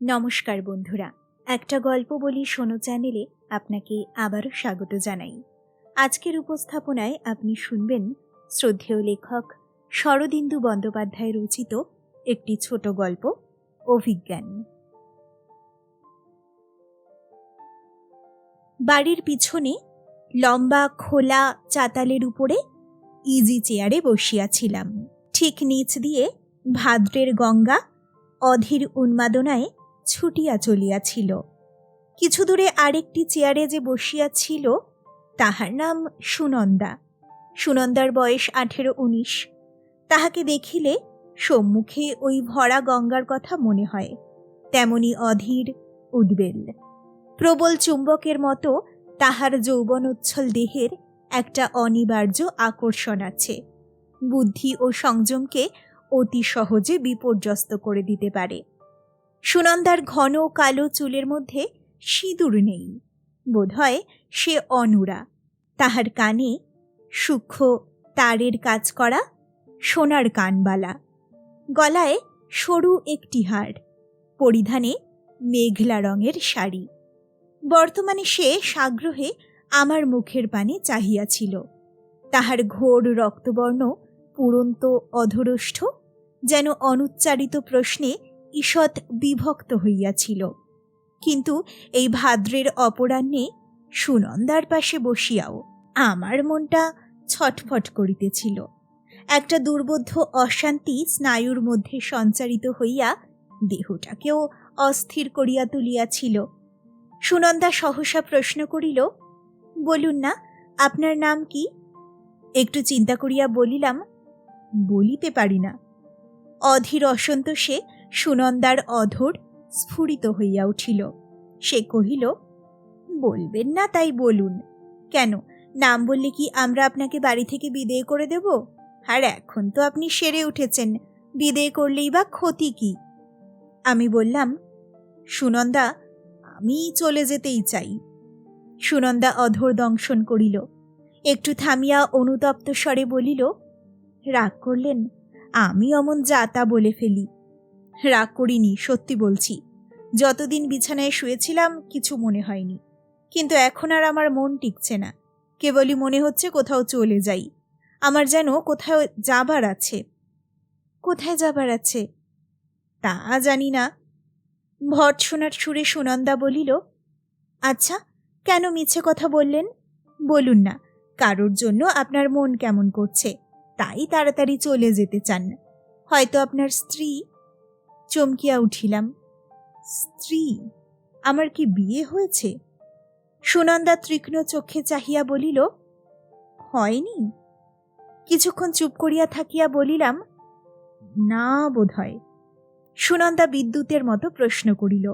নমস্কার বন্ধুরা। একটা গল্প বলি শোনো চ্যানেলে আপনাকে আবারও স্বাগত জানাই। আজকের উপস্থাপনায় আপনি শুনবেন শ্রদ্ধেয় লেখক শরদিন্দু বন্দ্যোপাধ্যায় রচিত একটি ছোট গল্প, অভিজ্ঞান। বাড়ির পিছনে লম্বা খোলা চাতালের উপরে ইজি চেয়ারে বসিয়াছিলাম। ঠিক নিচ দিয়ে ভাদ্রের গঙ্গা অধীর উন্মাদনায় ছুটিয়া চলিয়াছিল। কিছু দূরে আরেকটি চেয়ারে যে বসিয়াছিল তাহার নাম সুনন্দা। সুনন্দার বয়স আঠেরো উনিশ। তাহাকে দেখিলে সম্মুখে ওই ভরা গঙ্গার কথা মনে হয়, তেমনি অধীর, উদ্বেল। প্রবল চুম্বকের মতো তাহার যৌবনোচ্ছল দেহের একটা অনিবার্য আকর্ষণ আছে। বুদ্ধি ও সংযমকে অতি সহজে বিপর্যস্ত করে দিতে পারে। সুনন্দার ঘন কালো চুলের মধ্যে সিঁদুর নেই। বোধহয় সে অনুরা। তাহার কানে সূক্ষ্ম তারের কাজ করা সোনার কানবালা। গলায় সরু একটি হাড় পরিধানে মেঘলা রঙের শাড়ি। বর্তমানে সে সাগ্রহে আমার মুখের পানে চাহিয়াছিল। তাহার ঘোর রক্তবর্ণ পুরন্ত অধরষ্ঠ, যেন অনুচ্চারিত প্রশ্নে ঈষৎ বিভক্ত হইয়াছিল। কিন্তু এই ভাদ্রের অপরাহ্নে সুনন্দার পাশে বসিয়াও আমার মনটা ছটফট করিতেছিল। একটা দুর্বোধ্য অশান্তি স্নায়ুর মধ্যে সঞ্চারিত হইয়া দেহটাকেও অস্থির করিয়া তুলিয়াছিল। সুনন্দা সহসা প্রশ্ন করিল, বলুন না, আপনার নাম কি? একটু চিন্তা করিয়া বলিলাম, বলিতে পারি না। অধীর অসন্তোষে সুনন্দার অধর স্ফুরিত হইয়া উঠিল। সে কহিল, বলবেন না তাই বলুন। কেন? নাম বললে কি আমরা আপনাকে বাড়ি থেকে বিদেয় করে দেব? আর এখন তো আপনি সেরে উঠেছেন, বিদেয় করলেই বা ক্ষতি কি? আমি বললাম, সুনন্দা, আমি চলে যেতেই চাই। সুনন্দা অধর দংশন করিল। একটু থামিয়া অনুতপ্ত স্বরে বলিল, রাগ করলেন? আমি অমন যাতা বলে ফেলি। রাগ করিনি, সত্যি বলছি। যতদিন বিছানায় শুয়েছিলাম, কিছু মনে হয়নি। কিন্তু এখন আর আমার মন টিকছে না। কেবলই মনে হচ্ছে কোথাও চলে যাই। আমার যেন কোথাও যাবার আছে। কোথায় যাবার আছে? তা জানি না। ভর্ৎসনার সুরে সুনন্দা বলিল আচ্ছা কেন মিছে কথা বললেন? বলুন না, কারোর জন্য আপনার মন কেমন করছে? তাই তাড়াতাড়ি চলে যেতে চান। হয়তো আপনার স্ত্রী চমকিয়া উঠিলাম। স্ত্রী, আমার কি বিয়ে হয়েছে? সুনন্দা তীক্ষ্ণ চোখে চাহিয়া বলিল, হয়নি। কিছুক্ষণ চুপ করিয়া থাকিয়া বলিলাম, না বোধ হয়। সুনন্দা বিদ্যুতের মতো প্রশ্ন করিল,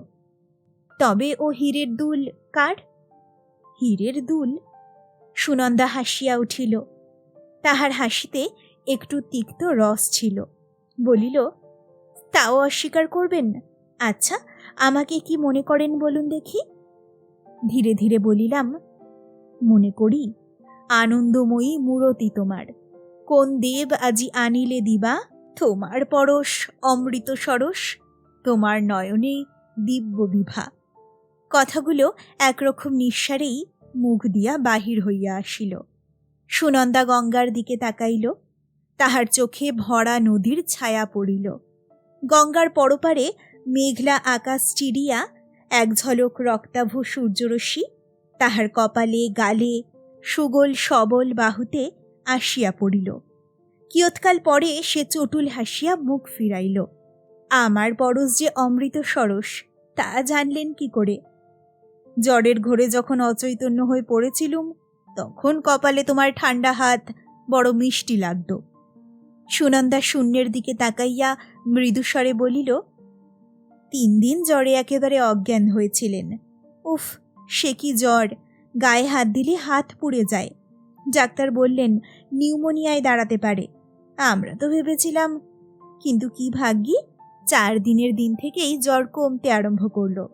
তবে ও হীরের দুল কার? হীরের দুল? সুনন্দা হাসিয়া উঠিল, তাহার হাসিতে একটু তিক্ত রস ছিল। বলিল তাও অস্বীকার করবেন আচ্ছা আমাকে কি মনে করেন বলুন দেখি। ধীরে ধীরে বলিলাম, মনে করি, আনন্দময়ী মূরতি তোমার। কোন দেব আজি আনিলে দিবা? তোমার পরশ, অমৃত সরস, তোমার নয়নে দিব্য বিভা। কথাগুলো একরকম নিঃসারেই মুখ দিয়া বাহির হইয়া আসিল। সুনন্দা গঙ্গার দিকে তাকাইল। তাহার চোখে ভরা নদীর ছায়া পড়িল। গঙ্গার পরপারে মেঘলা আকাশ চিড়িয়া এক ঝলক রক্তাভ সূর্যরশ্মি, তাহার কপালে, গালে সুগোল সবল বাহুতে আসিয়া পড়িল। কিয়ৎকাল পরে সে চটুল হাসিয়া মুখ ফিরাইল। আমার পরশ যে অমৃত সরস, তা জানলেন কি করে? জ্বরের ঘোরে যখন অচৈতন্য হয়ে পড়েছিলুম, তখন কপালে তোমার ঠান্ডা হাত বড় মিষ্টি লাগত। সুনন্দা শূন্যের দিকে তাকাইয়া মৃদুস্বরে বলিল, তিন দিন জ্বরে একেবারে অজ্ঞান হয়েছিলেন। উফ, সে কি জ্বর! গায়ে হাত দিলে হাত পুড়ে যায়। ডাক্তার বললেন, নিউমোনিয়ায় দাঁড়াতে পারে। আমরা তো ভেবেছিলাম, কিন্তু কি ভাগ্যি, চার দিনের দিন থেকেই জ্বর কমতে আরম্ভ করল।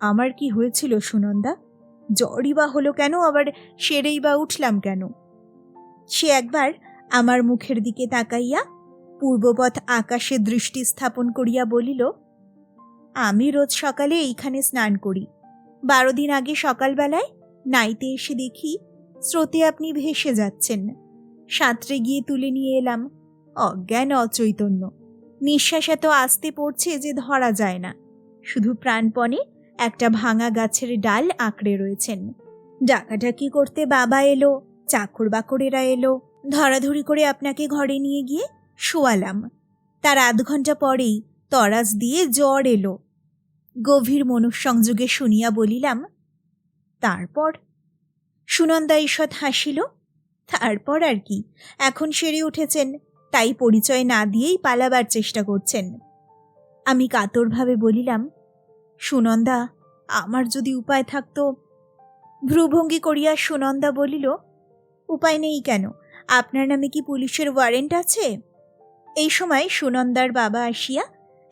আমার কি হয়েছিল সুনন্দা? জ্বরই বা হলো কেন, আবার সেরেই বা উঠলাম কেন? সে একবার আমার মুখের দিকে তাকাইয়া পূর্বপথ আকাশে দৃষ্টি স্থাপন করিয়া বলিল, আমি রোজ সকালে এইখানে স্নান করি। বারো দিন আগে সকালবেলায় নাইতে এসে দেখি স্রোতে আপনি ভেসে যাচ্ছেন। সাঁতরে গিয়ে তুলে নিয়ে এলাম। অজ্ঞান অচৈতন্য। নিঃশ্বাস এত আস্তে পড়ছে যে ধরা যায় না। শুধু প্রাণপণে একটা ভাঙা গাছের ডাল আঁকড়ে রয়েছেন। ডাকাডাকি করতে বাবা এলো চাকর বাকরেরা এলো ধরাধরি করে আপনাকে ঘরে নিয়ে গিয়ে শোয়ালাম। তার আধ ঘণ্টা পরেই তরাজ দিয়ে জ্বর এলো। গভীর মনুসংযোগে শুনিয়া বলিলাম, তারপর? সুনন্দা ঈষৎ হাসিল, তারপর আর কি, এখন সেরে উঠেছেন, তাই পরিচয় না দিয়েই পালাবার চেষ্টা করছেন। আমি কাতরভাবে বলিলাম, সুনন্দা, আমার যদি উপায় থাকতো? ভ্রুভঙ্গি করিয়া সুনন্দা বলিল, উপায় নেই কেন? আপনার নামে কি পুলিশের ওয়ারেন্ট আছে? এই সময় সুনন্দার বাবা আসিয়া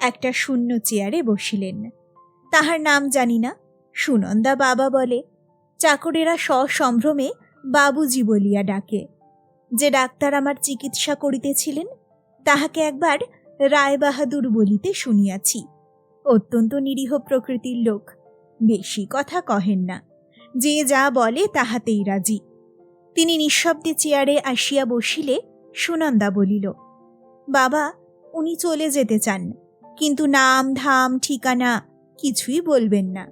একটা শূন্য চেয়ারে বসিলেন। তাহার নাম জানি না, সুনন্দা বাবা বলে। চাকরেরা সসম্ভ্রমে বাবুজি বলিয়া ডাকে। যে ডাক্তার আমার চিকিৎসা করিতেছিলেন, তাহাকে একবার রায়বাহাদুর বলিতে শুনিয়াছি। অত্যন্ত নিরীহ প্রকৃতির লোক, বেশি কথা কহেন না। যে যা বলে তাহাতেই রাজি। তিনি নিঃশব্দে চেয়ারে আসিয়া বসিলে সুনন্দা বলিল, বাবা, উনি চলে যেতে চান, কিন্তু নাম, ধাম, ঠিকানা কিছুই বলবেন না।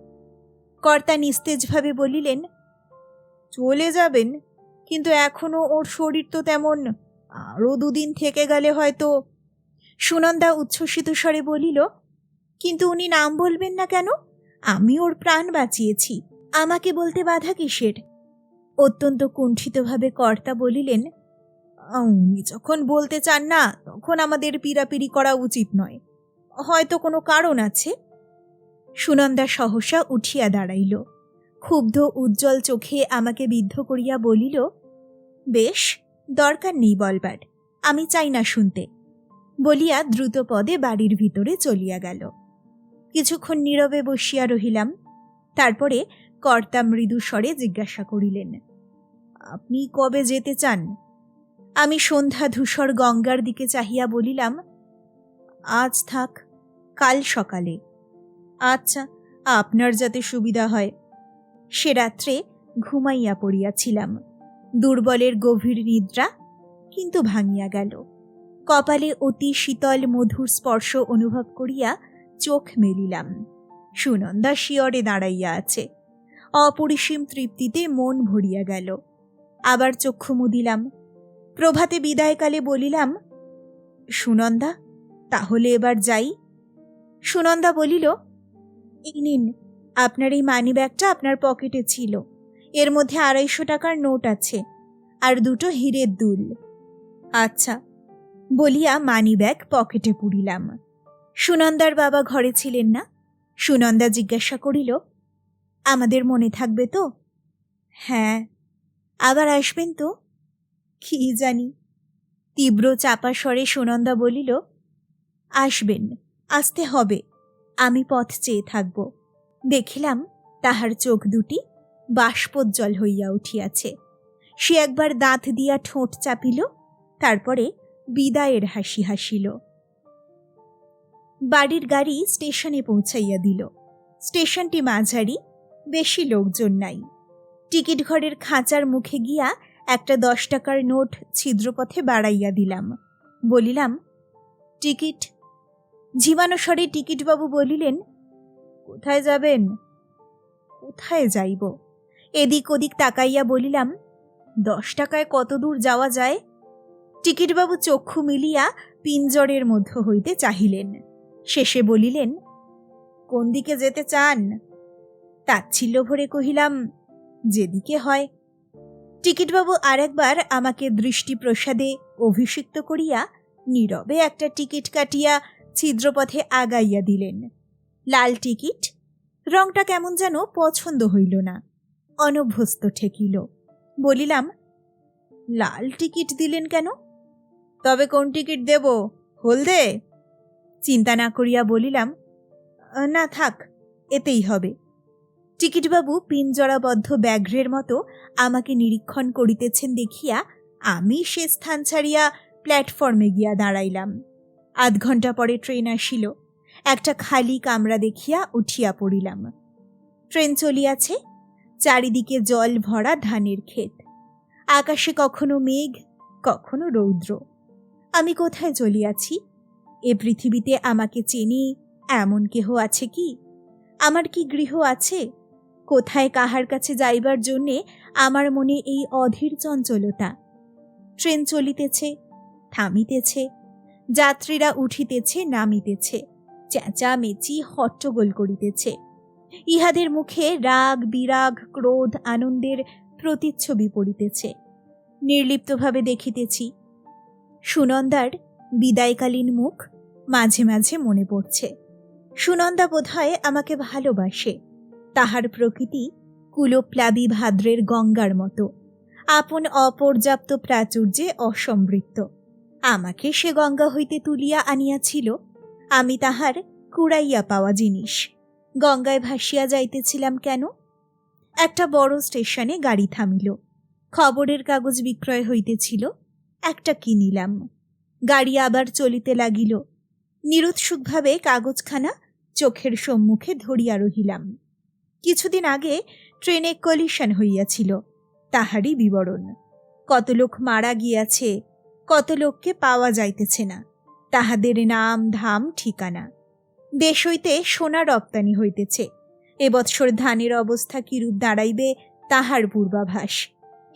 কর্তা নিস্তেজভাবে বলিলেন, চলে যাবেন, কিন্তু এখনও ওর শরীর তো তেমন, আরও দুদিন থেকে গেলে হয়তো। সুনন্দা উচ্ছ্বসিত স্বরে বলিল, কিন্তু উনি নাম বলবেন না কেন? আমি ওর প্রাণ বাঁচিয়েছি। আমাকে বলতে বাধা কিসের? অত্যন্ত কুণ্ঠিতভাবে কর্তা বলিলেন উনি যখন বলতে চান না, তখন আমাদের পিরাপিরি করা উচিত নয়। হয়তো কোনো কারণ আছে? সুনন্দা সহসা উঠিয়া দাঁড়াইল। ক্ষুব্ধ উজ্জ্বল চোখে আমাকে বিদ্ধ করিয়া বলিল, বেশ, দরকার নেই বলবার, আমি চাই না শুনতে। বলিয়া দ্রুত পদে বাড়ির ভিতরে চলিয়া গেল। কিছুক্ষণ নীরবে বসিয়া রহিলাম। তারপরে কর্তা মৃদু স্বরে জিজ্ঞাসা করিলেন, আপনি কবে যেতে চান? আমি সন্ধ্যা ধূসর গঙ্গার দিকে চাহিয়া বলিলাম, আজ থাক, কাল সকালে। আচ্ছা আপনার যাতে সুবিধা হয়। সে রাত্রে ঘুমাইয়া পড়িয়াছিলাম। দুর্বলের গভীর নিদ্রা কিন্তু ভাঙিয়া গেল। কপালে অতি শীতল মধুর স্পর্শ অনুভব করিয়া চোখ মেলিলাম। সুনন্দা শিয়রে দাঁড়াইয়া আছে। অপরিসীম তৃপ্তিতে মন ভরিয়া গেল। আবার চক্ষু মুদিলাম। প্রভাতে বিদায়কালে বলিলাম, সুনন্দা, তাহলে এবার যাই। সুনন্দা বলিল, এই নিন, আপনার এই মানি ব্যাগটা আপনার পকেটে ছিল। এর মধ্যে আড়াইশো টাকার নোট আছে, আর দুটো হীরের দুল। আচ্ছা। বলিয়া মানি ব্যাগ পকেটে পুরিলাম সুনন্দার বাবা ঘরে ছিলেন না। সুনন্দা জিজ্ঞাসা করিল আমাদের মনে থাকবে তো? হ্যাঁ। আবার আসবেন তো? কি জানি। তীব্র চাপা স্বরে সুনন্দা বলিল, আসবেন, আসতে হবে। আমি পথ চেয়ে থাকব। দেখিলাম তাহার চোখ দুটি বাষ্পোজ্জ্বল হইয়া উঠিয়াছে। সে একবার দাঁত দিয়া ঠোঁট চাপিল, তারপরে বিদায়ের হাসি হাসিল। বাড়ির গাড়ি স্টেশনে পৌঁছাইয়া দিল। স্টেশনটি মাঝারি বেশি লোকজন নাই। টিকিট ঘরের খাঁচার মুখে গিয়া একটা দশ টাকার নোট ছিদ্রপথে বাড়াইয়া দিলাম। বলিলাম, টিকিট? ঝিমানো স্বরে টিকিটবাবু বলিলেন, কোথায় যাবেন? কোথায় যাইব? এদিক ওদিক তাকাইয়া বলিলাম, দশ টাকায় কত দূর যাওয়া যায়? টিকিটবাবু চক্ষু মিলিয়া পিঞ্জরের মধ্য হইতে চাহিলেন। শেষে বলিলেন, কোন দিকে যেতে চান? তাচ্ছিল্য ভরে কহিলাম, যেদিকে হয়। টিকিটবাবু আরেকবার আমাকে দৃষ্টি প্রসাদে অভিষিক্ত করিয়া নীরবে একটা টিকিট কাটিয়া ছিদ্রপথে আগাইয়া দিলেন। লাল টিকিট, রংটা কেমন যেন পছন্দ হইল না, অনভ্যস্ত ঠেকিল। বলিলাম, লাল টিকিট দিলেন কেন? তবে কোন টিকিট দেব, হলদে? চিন্তা না করিয়া বলিলাম, না থাক, এতেই হবে। টিকিটবাবু পিনজড়াবদ্ধ ব্যাঘ্রের মতো আমাকে নিরীক্ষণ করিতেছেন দেখিয়া আমি সে স্থান ছাড়িয়া প্ল্যাটফর্মে গিয়া দাঁড়াইলাম। আধ ঘণ্টা পরে ট্রেন আসিল। একটা খালি কামরা দেখিয়া উঠিয়া পড়িলাম। ট্রেন চলিয়াছে, চারিদিকে জল ভরা ধানের ক্ষেত। আকাশে কখনো মেঘ, কখনো রৌদ্র। আমি কোথায় চলিয়াছি? এ পৃথিবীতে আমাকে চেনি এমন কেহ আছে কি? আমার কি গৃহ আছে? কোথায় কাহার কাছে যাইবার জন্যে আমার মনে এই অধীর চঞ্চলতা। ট্রেন চলিতেছে, থামিতেছে, যাত্রীরা উঠিতেছে, নামিতেছে, চেঁচামেচি হট্টগোল করিতেছে। ইহাদের মুখে রাগ, বিরাগ, ক্রোধ, আনন্দের প্রতিচ্ছবি পড়িতেছে। নির্লিপ্তভাবে দেখিতেছি, সুনন্দার বিদায়কালীন মুখ মাঝে মাঝে মনে পড়ছে। সুনন্দা বোধহয় আমাকে ভালোবাসে। তাহার প্রকৃতি কুলোপ্লাবী ভাদ্রের গঙ্গার মতো। আপন অপর্যাপ্ত প্রাচুর্যে অসমৃদ্ধ। আমাকে সে গঙ্গা হইতে তুলিয়া আনিয়াছিল। আমি তাহার কুড়াইয়া পাওয়া জিনিস। গঙ্গায় ভাসিয়া যাইতেছিলাম কেন? একটা বড় স্টেশনে গাড়ি থামিল। খবরের কাগজ বিক্রয় হইতেছিল। একটা কিনিলাম। গাড়ি আবার চলিতে লাগিল। নিরুৎসুকভাবে কাগজখানা চোখের সম্মুখে ধরিয়া রহিলাম। কিছুদিন আগে ট্রেনে কলিশন হইয়াছিল, তাহারই বিবরণ। কত লোক মারা গিয়াছে কত লোককে পাওয়া যাইতেছে না, তাহাদের নাম ধাম ঠিকানা। দেশ হইতে সোনা রপ্তানি হইতেছে এবৎসর ধানের অবস্থা কিরূপ দাঁড়াইবে তাহার পূর্বাভাস।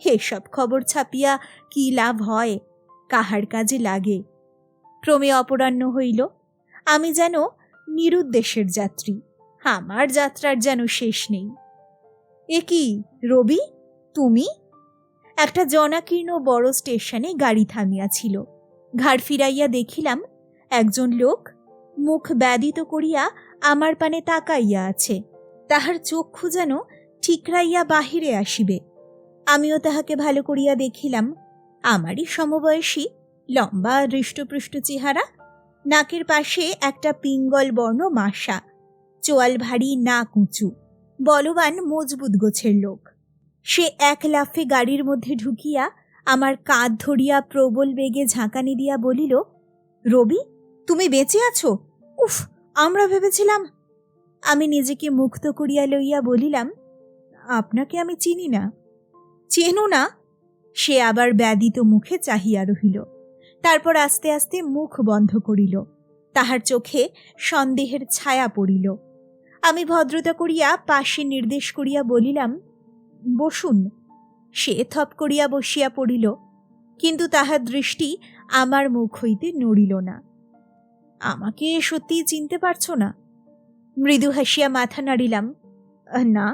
এসব খবর ছাপিয়া কি লাভ হয়, কাহার কাজে লাগে? ক্রমে অপরাহ্ন হইল, আমি যেন নিরুদ্দেশের যাত্রী। আমার যাত্রার যেন শেষ নেই। এ কি, রবি? তুমি? একটা জনাকীর্ণ বড় স্টেশনে গাড়ি থামিয়াছিল। ঘাড় ফিরাইয়া দেখিলাম, একজন লোক মুখ ব্যাধিত করিয়া আমার পানে তাকাইয়া আছে। তাহার চক্ষু যেন ঠিকরাইয়া বাহিরে আসিবে। আমিও তাহাকে ভালো করিয়া দেখিলাম, আমারই সমবয়সী, লম্বা হৃষ্টপৃষ্ট চেহারা, নাকের পাশে একটা পিঙ্গল বর্ণ মাসা চোয়াল ভারী, নাক উঁচু। বলবান, মজবুত গোছের লোক। সে এক লাফে গাড়ির মধ্যে ঢুকিয়া আমার কাঁধ ধরিয়া প্রবল বেগে ঝাঁকানি দিয়া বলিল, রবি, তুমি বেঁচে আছো? উফ, আমরা ভেবেছিলাম আমি নিজেকে মুক্ত করিয়া লইয়া বলিলাম, আপনাকে আমি চিনি না। চেনো না সে আবার ব্যাধিত মুখে চাহিয়া রহিল। তারপর আস্তে আস্তে মুখ বন্ধ করিল। তাহার চোখে সন্দেহের ছায়া পড়িল। আমি ভদ্রতা করিয়া পাশে নির্দেশ করিয়া বলিলাম, বসুন। সে থপ করিয়া বসিয়া পড়িল, কিন্তু তাহার দৃষ্টি আমার মুখ হইতে নড়িল না। আমাকে সত্যিই চিনতে পারছ না? মৃদু হাসিয়া মাথা নাড়িলাম, না,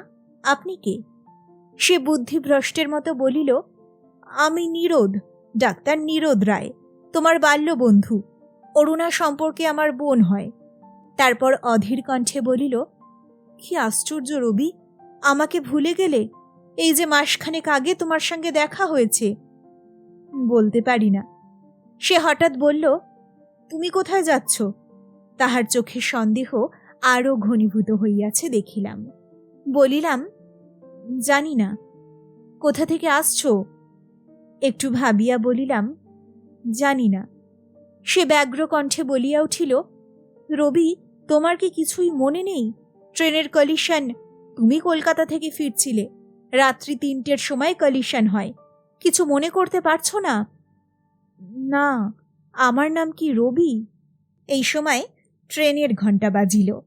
আপনি কে? সে বুদ্ধিভ্রষ্টের মতো বলিল, আমি নীরোদ ডাক্তার নীরোদ রায়, তোমার বাল্য বন্ধু। অরুণা সম্পর্কে আমার বোন হয়। তারপর অধীর কণ্ঠে বলিল কি আশ্চর্য রবি, আমাকে ভুলে গেলে এই যে মাসখানেক আগে তোমার সঙ্গে দেখা হয়েছে। বলতে পারি না। সে হঠাৎ বলল, তুমি কোথায় যাচ্ছ? তাহার চোখে সন্দেহ আরও ঘনীভূত হইয়াছে দেখিলাম। বলিলাম, জানি না। কোথা থেকে আসছো? একটু ভাবিয়া বলিলাম, জানি না। সে ব্যগ্র কণ্ঠে বলিয়া উঠিল, রবি, তোমার কি কিছুই মনে নেই? ট্রেনের কলিশন তুমি কলকাতা থেকে ফিরছিলে। রাত্রি তিনটের সময় কলিশন হয়। কিছু মনে করতে পারছ না? না, আমার নাম কি রবি? এই সময় ট্রেনের ঘণ্টা বাজিল।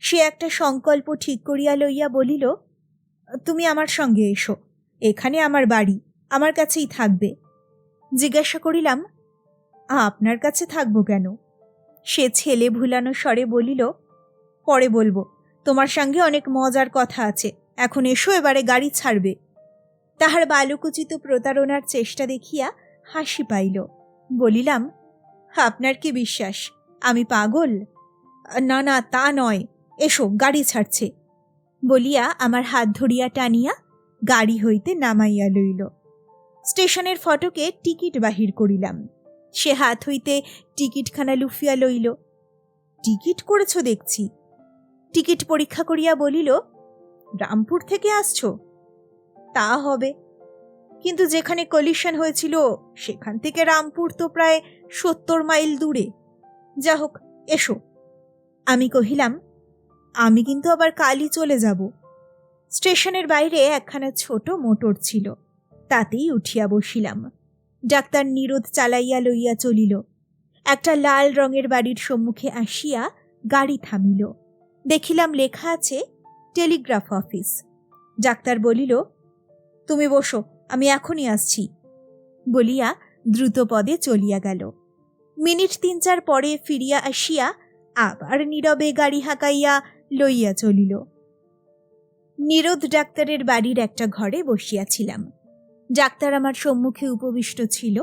সে একটা সংকল্প ঠিক করিয়া লইয়া বলিল, তুমি আমার সঙ্গে এসো। এখানে আমার বাড়ি। আমার কাছেই থাকবে। জিজ্ঞাসা করিলাম, আপনার কাছে থাকব কেন? সে ছেলে ভুলানো স্বরে বলিল, পরে বলব। তোমার সঙ্গে অনেক মজার কথা আছে। এখন এসো, এবারে গাড়ি ছাড়বে। তাহার বালুকুচিত প্রতারণার চেষ্টা দেখিয়া হাসি পাইল। বলিলাম, আপনার কি বিশ্বাস? আমি পাগল? না না, তা নয়। এসো, গাড়ি ছাড়ছে। বলিয়া আমার হাত ধরিয়া টানিয়া গাড়ি হইতে নামাইয়া লইল। স্টেশনের ফটকে টিকিট বাহির করিলাম। সে হাত হইতে টিকিটখানা লুফিয়া লইল। টিকিট করেছ দেখছি। টিকিট পরীক্ষা করিয়া বলিল, রামপুর থেকে আসছ? তা হবে। কিন্তু যেখানে কলিশন হয়েছিল, সেখান থেকে রামপুর তো প্রায় সত্তর মাইল দূরে। যা হোক, এসো। আমি কহিলাম, আমি কিন্তু আবার কালই চলে যাব। স্টেশনের বাইরে একখানা ছোট মোটর ছিল। তাতেই উঠিয়া বসিলাম। ডাক্তার নিরোধ চালাইয়া লইয়া চলিল। একটা লাল রঙের বাড়ির সম্মুখে আসিয়া গাড়ি থামিল। দেখিলাম লেখা আছে টেলিগ্রাফ অফিস। ডাক্তার বলিল, তুমি বসো, আমি এখনই আসছি। বলিয়া দ্রুত পদে চলিয়া গেল। মিনিট তিন চার পরে ফিরিয়া আসিয়া আবার নীরবে গাড়ি হাঁকাইয়া লইয়া চলিল। নিরোধ ডাক্তারের বাড়ির একটা ঘরে বসিয়াছিলাম। ডাক্তার আমার সম্মুখে উপবিষ্ট ছিল।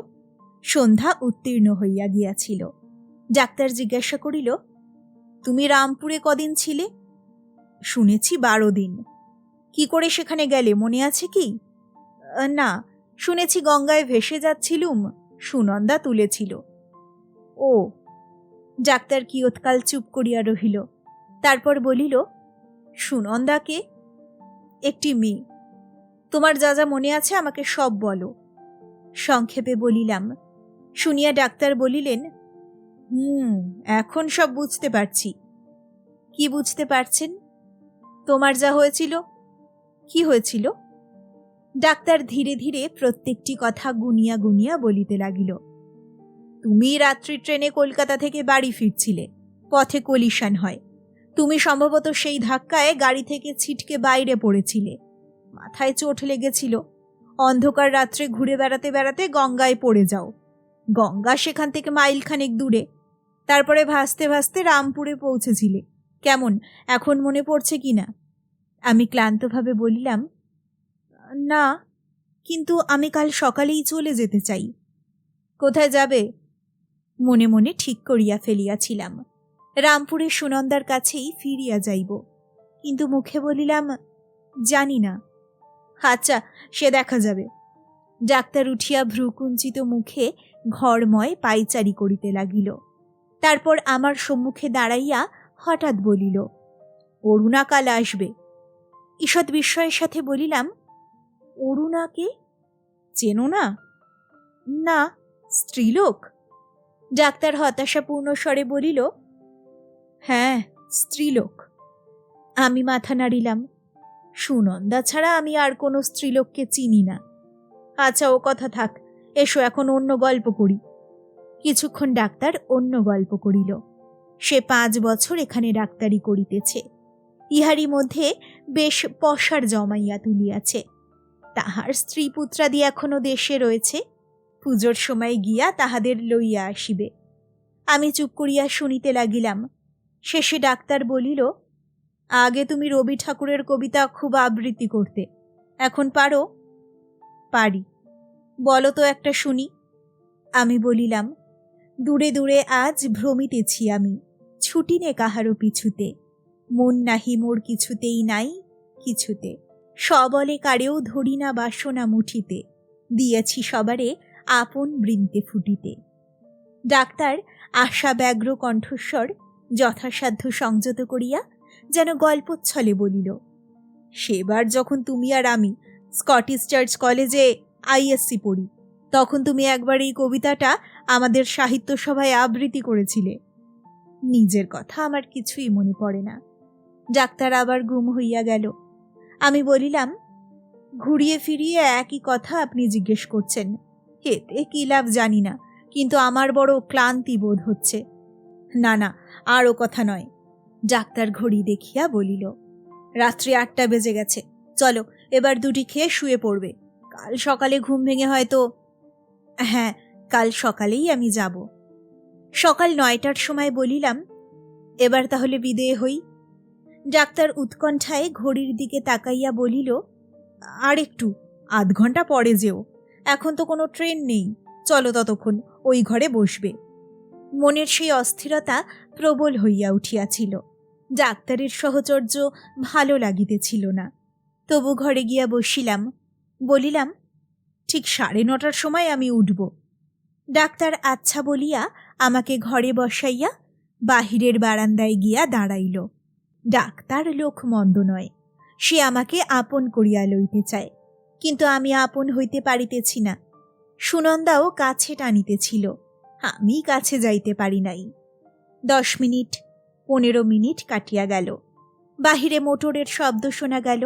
সন্ধ্যা উত্তীর্ণ হইয়া গিয়াছিল। ডাক্তার জিজ্ঞাসা করিল তুমি রামপুরে কদিন ছিলে? শুনেছি বারো দিন। কি করে সেখানে গেলে, মনে আছে কি? না, শুনেছি গঙ্গায় ভেসে যাচ্ছিলুম, সুনন্দা তুলেছিল। ও, ডাক্তার কিয়ৎকাল চুপ করিয়া রহিল। তারপর বলিল, সুনন্দাকে? একটি মেয়ে। তোমার যা যা মনে আছে আমাকে সব বলো। সংক্ষেপে বলিলাম, শুনিয়া ডাক্তার বলিলেন হুম, এখন সব বুঝতে পারছি। কি বুঝতে পারছেন? তোমার যা হয়েছিল? কি হয়েছিল? ডাক্তার ধীরে ধীরে প্রত্যেকটি কথা গুনিয়া গুনিয়া বলিতে লাগিল। তুমি রাত্রি ট্রেনে কলকাতা থেকে বাড়ি ফিরছিলে, পথে কলিশন হয়। তুমি সম্ভবত সেই ধাক্কায় গাড়ি থেকে ছিটকে বাইরে পড়েছিলে। মাথায় চোট লেগেছিল। অন্ধকার রাত্রে ঘুরে বেড়াতে বেড়াতে গঙ্গায় পড়ে যাও। গঙ্গা সেখান থেকে মাইলখানেক দূরে। তারপরে ভাসতে ভাসতে রামপুরে পৌঁছেছিলে। কেমন, এখন মনে পড়ছে কি না? আমি ক্লান্তভাবে বলিলাম, না, কিন্তু আমি কাল সকালেই চলে যেতে চাই। কোথায় যাবে? মনে মনে ঠিক করিয়া ফেলিয়াছিলাম। রামপুরে সুনন্দার কাছেই ফিরিয়া যাইব। কিন্তু মুখে বলিলাম, জানি না। আচ্ছা সে দেখা যাবে। ডাক্তার উঠিয়া ভ্রুকুঞ্চিত মুখে ঘরময় পাইচারি করিতে লাগিল। তারপর আমার সম্মুখে দাঁড়াইয়া হঠাৎ বলিল অরুণা কাল আসবে। ঈষৎ বিস্ময়ের সাথে বলিলাম, অরুণাকে? চেনো না? না, স্ত্রীলোক? ডাক্তার হতাশাপূর্ণ স্বরে বলিল হ্যাঁ স্ত্রীলোক। আমি মাথা নাড়িলাম, সুনন্দা ছাড়া আমি আর কোনো স্ত্রীলোককে চিনি না। আচ্ছা ও কথা থাক, এসো, এখন অন্য গল্প করি। কিছুক্ষণ ডাক্তার অন্য গল্প করিল। সে পাঁচ বছর এখানে ডাক্তারি করিতেছে। ইহারই মধ্যে বেশ পশার জমাইয়া তুলিয়াছে। তাহার স্ত্রী পুত্রাদি এখনও দেশে রয়েছে। পুজোর সময় গিয়া তাহাদের লইয়া আসিবে। আমি চুপ করিয়া শুনিতে লাগিলাম। শেষে ডাক্তার বলিল, আগে তুমি রবি ঠাকুরের কবিতা খুব আবৃত্তি করতে। এখন পারো? পারি। বলো তো একটা শুনি। আমি বলিলাম দূরে দূরে আজ ভ্রমিতেছি আমি। ছুটি নে কাহারও পিছুতে। মন নাহি মোর কিছুতেই নাই কিছুতে। সবলে কারেও ধরি না বাসনা মুঠিতে। দিয়েছি সবারে আপন বৃন্তে ফুটিতে। ডাক্তার আশা ব্যগ্র কণ্ঠস্বর যথাসাধ্য সংযত করিয়া যেন গল্পচ্ছলে বলিল, সেবার যখন তুমি আর আমি স্কটিশ চার্চ কলেজে আইএসসি পড়ি, তখন তুমি একবার এই কবিতাটা আমাদের সাহিত্য সভায় আবৃত্তি করেছিলে। নিজের কথা আমার কিছুই মনে পড়ে না। ডাক্তার আবার গুম হইয়া গেল। আমি বলিলাম, ঘুরিয়ে ফিরিয়ে একই কথা আপনি জিজ্ঞেস করছেন। এতে কি লাভ জানি না, কিন্তু আমার বড় ক্লান্তি বোধ হচ্ছে। না না, আরও কথা নয়। ডাক্তার ঘড়ি দেখিয়া বলিল, রাত্রি আটটা বেজে গেছে। চলো, এবার দুটি খেয়ে শুয়ে পড়বে। কাল সকালে ঘুম ভেঙে হয়তো হ্যাঁ কাল সকালেই আমি যাব। সকাল নয়টার সময় বলিলাম, এবার তাহলে বিদেয় হই। ডাক্তার উৎকণ্ঠায় ঘড়ির দিকে তাকাইয়া বলিল আর একটু আধ ঘণ্টা পরে যেও, এখন তো কোনো ট্রেন নেই, চলো ততক্ষণ, ওই ঘরে বসবে। মনের সেই অস্থিরতা প্রবল হইয়া উঠিয়াছিল। ডাক্তারের সহচর্য ভালো লাগিতেছিল না। তবু ঘরে গিয়া বসিলাম, বলিলাম, ঠিক সাড়ে নটার সময় আমি উঠব। ডাক্তার আচ্ছা বলিয়া আমাকে ঘরে বসাইয়া বাহিরের বারান্দায় গিয়া দাঁড়াইল। ডাক্তার লোক মন্দ নয়, সে আমাকে আপন করিয়া লইতে চায়, কিন্তু আমি আপন হইতে পারিতেছি না। সুনন্দাও কাছে টানিতেছিল, আমি কাছে যাইতে পারি নাই। দশ মিনিট, পনেরো মিনিট কাটিয়া গেল। বাহিরে মোটরের শব্দ শোনা গেল।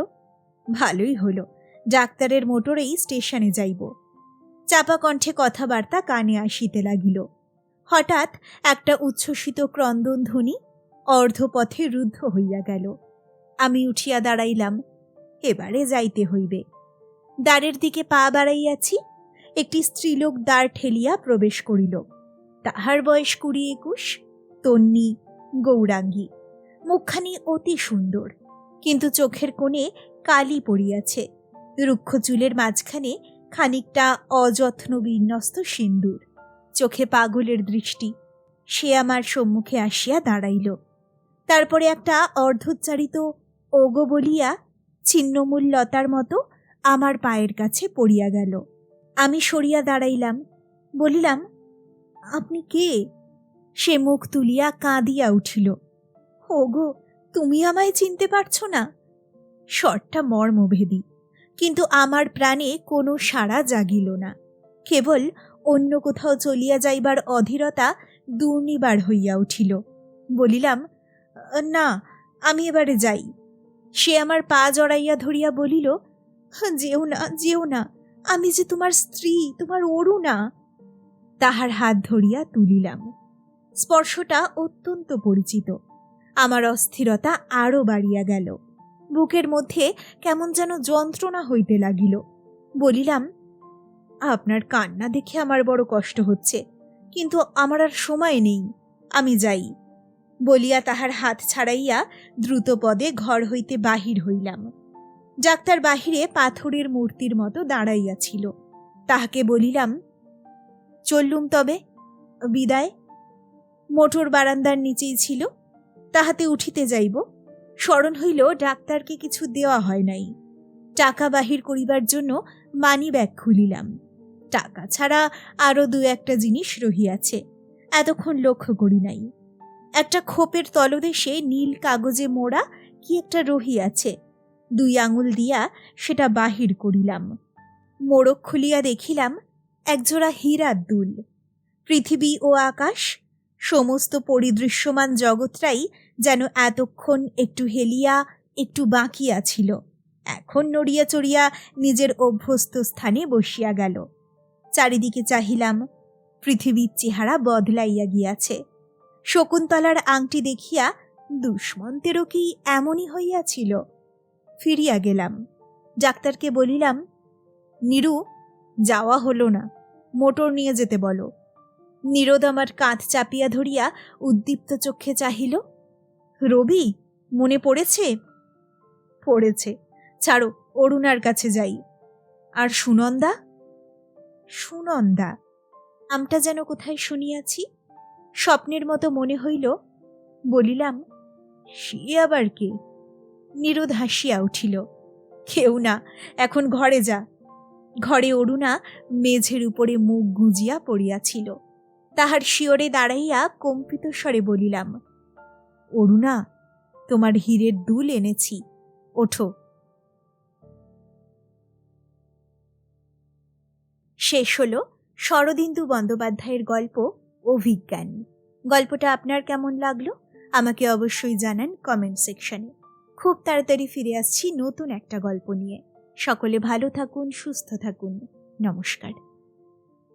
ভালোই হলো, ডাক্তারের মোটরেই স্টেশনে যাইব। চাপা কণ্ঠে কথাবার্তা কানে আসিতে লাগিল। হঠাৎ একটা উচ্ছ্বসিত ক্রন্দন ধ্বনি অর্ধপথে রুদ্ধ হইয়া গেল। আমি উঠিয়া দাঁড়াইলাম, এবারে যাইতে হইবে। দ্বারের দিকে পা বাড়াইয়াছি, একটি স্ত্রীলোক দ্বার ঠেলিয়া প্রবেশ করিল। তাহার বয়স কুড়ি একুশ, তন্নি, গৌরাঙ্গী। মুখখানি অতি সুন্দর, কিন্তু চোখের কোণে কালি পড়িয়াছে। রুক্ষ চুলের মাঝখানে খানিকটা অযত্ন বিন্যস্ত সিন্দুর। চোখে পাগলের দৃষ্টি। সে আমার সম্মুখে আসিয়া দাঁড়াইল। তারপরে একটা অর্ধোচ্চারিত ওগো বলিয়া ছিন্নমূল লতার মতো আমার পায়ের কাছে পড়িয়া গেল। আমি সরিয়া দাঁড়াইলাম। বলিলাম, আপনি কে? সে মুখ তুলিয়া কাঁদিয়া উঠিল। ওগো, তুমি আমায় চিনতে পারছ না? স্বরটা মর্মভেদী। কিন্তু আমার প্রাণে কোনো সাড়া জাগিল না। কেবল অন্য কোথাও চলিয়া যাইবার অধীরতা দুর্নিবার হইয়া উঠিল। বলিলাম, না, আমি এবারে যাই। সে আমার পা জড়াইয়া ধরিয়া বলিল, যেও না যেও না, আমি যে তোমার স্ত্রী, তোমার অরুণা। তাহার হাত ধরিয়া তুলিলাম। স্পর্শটা অত্যন্ত পরিচিত। আমার অস্থিরতা আরও বাড়িয়া গেল। বুকের মধ্যে কেমন যেন যন্ত্রণা হইতে লাগিল। বলিলাম, আপনার কান্না দেখে আমার বড় কষ্ট হচ্ছে, কিন্তু আমার আর সময় নেই, আমি যাই। বলিয়া তাহার হাত ছাড়াইয়া দ্রুত পদে ঘর হইতে বাহির হইলাম। ডাক্তার বাহিরে পাথরের মূর্তির মতো দাঁড়াইয়াছিল তাহাকে বলিলাম, চললুম তবে, বিদায়। মোটর বারান্দার নিচেই ছিল, তাহাতে উঠিতে যাইব। স্মরণ হইল ডাক্তারকে কিছু দেওয়া হয় নাই। টাকা বাহির করিবার জন্য মানি ব্যাগ খুলিলাম। টাকা ছাড়া আরও দু একটা জিনিস রহিয়াছে, এতক্ষণ লক্ষ্য করি নাই। একটা খোপের তলদেশে নীল কাগজে মোড়া কি একটা রহিয়াছে, দুই আঙুল দিয়া সেটা বাহির করিলাম। মোড়ক খুলিয়া দেখিলাম একজোড়া হীরার দুল। পৃথিবী ও আকাশ, সমস্ত পরিদৃশ্যমান জগৎটাই যেন এতক্ষণ একটু হেলিয়া, একটু বাঁকিয়া ছিল। এখন নড়িয়া চড়িয়া নিজের অভ্যস্ত স্থানে বসিয়া গেল। চারিদিকে চাহিলাম, পৃথিবীর চেহারা বদলাইয়া গিয়াছে। শকুন্তলার আংটি দেখিয়া দুষ্মন্তেরও কি এমনই হইয়াছিল? ফিরিয়া গেলাম। ডাক্তারকে বলিলাম, নিরু, যাওয়া হলো না, মোটর নিয়ে যেতে বলো। নিরোদ আমার কাঁধ চাপিয়া ধরিয়া উদ্দীপ্ত চক্ষে চাহিল। রবি, মনে পড়েছে? পড়েছে। ছাড়ো, অরুণার কাছে যাই। আর সুনন্দা? সুনন্দা, আমটা যেন কোথায় শুনিয়াছি? স্বপ্নের মতো মনে হইল, বলিলাম, সে আবার কে? নিরোধ হাসিয়া উঠিল, কেউ না, এখন ঘরে যা। ঘরে অরুণা মেঝের উপরে মুখ গুজিয়া পড়িয়াছিল। তাহার শিওরে দাঁড়াইয়া কম্পিত স্বরে বলিলাম অরুণা, তোমার হীরের দুল এনেছি। ওঠো। শেষ হলো শরদিন্দু বন্দ্যোপাধ্যায়ের গল্প অভিজ্ঞান গল্পটা আপনার কেমন লাগল? আমাকে অবশ্যই জানান কমেন্ট সেকশনে খুব তাড়াতাড়ি ফিরে আসছি নতুন একটা গল্প নিয়ে। সকলে ভালো থাকুন, সুস্থ থাকুন। নমস্কার।